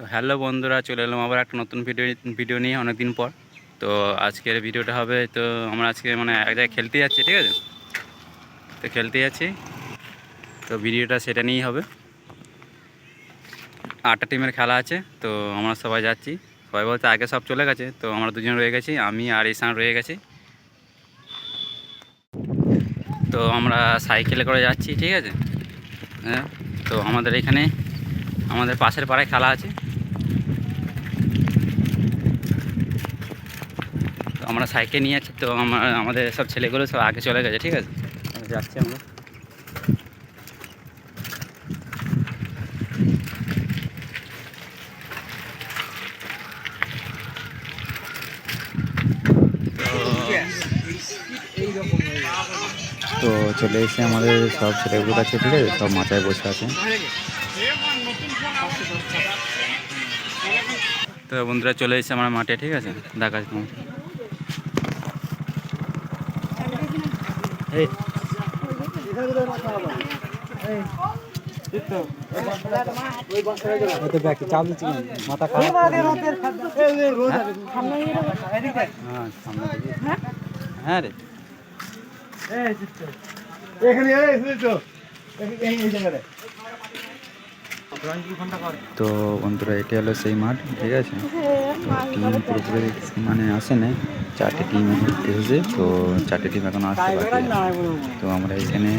তো হ্যালো বন্ধুরা, চলে এলাম আবার একটা নতুন ভিডিও ভিডিও নিয়ে অনেক দিন পর। তো আজকের ভিডিওটা হবে, তো আমরা আজকে মানে এক জায়গায় খেলতে যাচ্ছি, ঠিক আছে? তো খেলতে যাচ্ছি। তো ভিডিওটা সেটা নিয়েই হবে। আটটা টিমের খেলা আছে, তো আমরা সবাই যাচ্ছি। সবাই বলতে আগে সব চলে গেছে, তো আমরা দুজন রয়ে গেছি, আমি আর ইসান রয়ে গেছি। তো আমরা সাইকেলে করে যাচ্ছি, ঠিক আছে? হ্যাঁ তো আমাদের এখানে, আমাদের পাশের পাড়ায় খেলা আছে। আমরা সাইকেল নিয়ে যাচ্ছি তো আমার আমাদের সব ছেলেগুলো সব আগে চলে গেছে ঠিক আছে? যাচ্ছি আমরা। তো চলে এসে আমাদের সব ছেলেগুলো কাছে ঠিক আছে? সব মাথায় বসে আছে। তো বন্ধুরা চলে এসেছে আমার মাঠে ঠিক আছে? দেখাচ্ছি তোমার এই মাথা হ্যাঁ? সামনে দিকে। হ্যাঁ রে। এখানে এই তো এই এই জায়গায় তো বন্ধুরা, এটি হলো সেই মাঠ, ঠিক আছে? টিম পুরোপুরি মানে আসে না চারটে টিম এসেছে, তো চারটে টিম এখন আসতে তো আমরা এখানে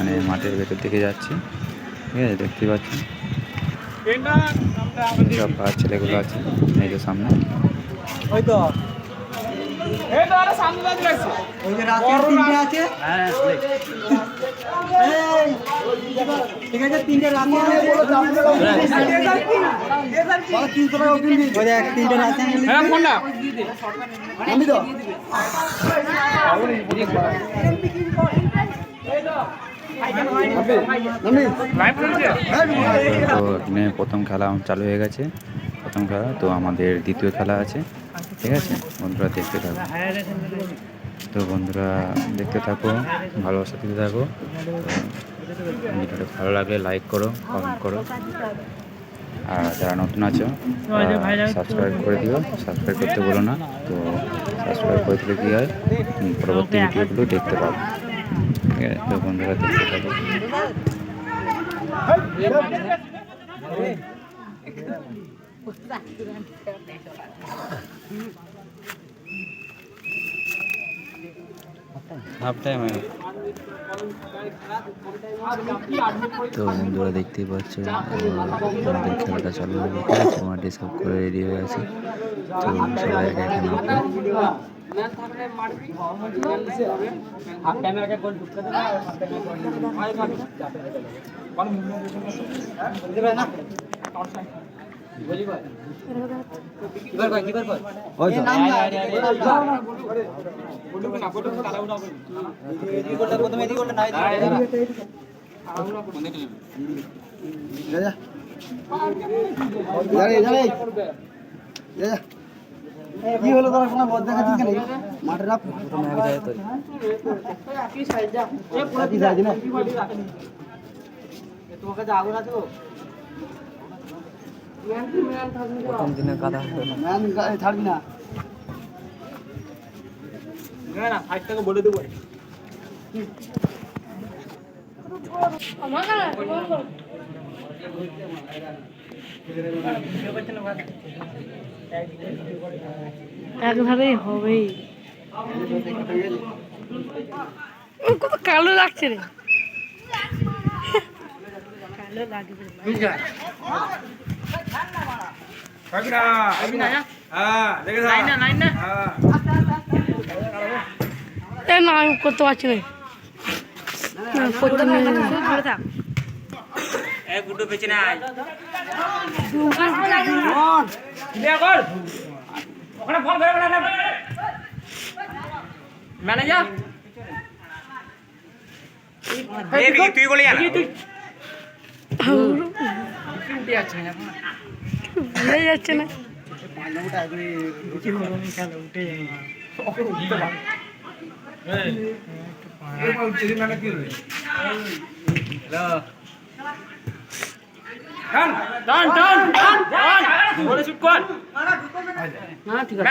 মানে মাঠের ভেতর দিকে যাচ্ছি, ঠিক আছে? দেখতে পাচ্ছি সব ছেলেগুলো আছে, এই যে সামনে। তো ওই যে রাতের তিনটে আছে? এই, ঠিক আছে তিনটে রাতে তিনশো টাকা ওই দেখ, তিনটে রাতে আমি লিখবি। আমি তো। নামবি? তো এখানে প্রথম খেলা চালু হয়ে গেছে। প্রথম খেলা তো আমাদের দ্বিতীয় খেলা আছে। ঠিক আছে বন্ধুরা দেখতে থাকো তো বন্ধুরা দেখতে থাকো ভালোবাসা দিতে থাকো ভিডিওটা ভালো লাগলে লাইক করো কমেন্ট করো আর যারা নতুন আছো সাবস্ক্রাইব করে দিও সাবস্ক্রাইব করতে বলো না তো সাবস্ক্রাইব করে দিলে কী হয় পরবর্তী ভিডিওগুলো দেখতে পাবো ঠিক আছে তো বন্ধুরা দেখতে থাকো হাফ টাইম হয়ে গেছে। তো বন্ধুরা দেখতেই পাচ্ছ আহ, আমাদের খেলাটা চালু হয়ে গেছে মাঠে সব করে রেডি হয়ে আছে তো সবাই একা একা নামবে। যা, যা। যা যা। যা, যা। কি হলো তোরা শোনা বদ দেখাচ্ছিস কেন মাঠে রাখ প্রথমে আগে যায় তো কি সাইজ না তোমাকে যা আগুন আছে প্রথম দিনে কাদা গা- ছাড়বি না। একভাবেই হবেই। কত কালো লাগছে রে। কালো লাগবে এ না আমি করতে পারছি না না, করতে নেই। বোঝা যাচ্ছে না টান টান টান টান হ্যাঁ ঠিক আছে গোলি মেরেছিল কাটবে তো তো রাত হয়ে গেছে তো ক্যামেরা পিছনে আমার দেখাচ্ছে না। ঠিক আছে।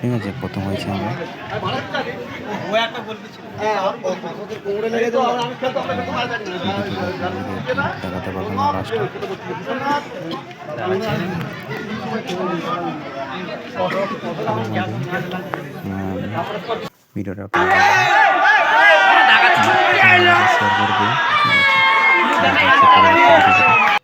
ঠিক আছে প্রথম হয়েছি আমরা দেখাতে পারব না লাস্টটা ভিডিওটা শেয়ার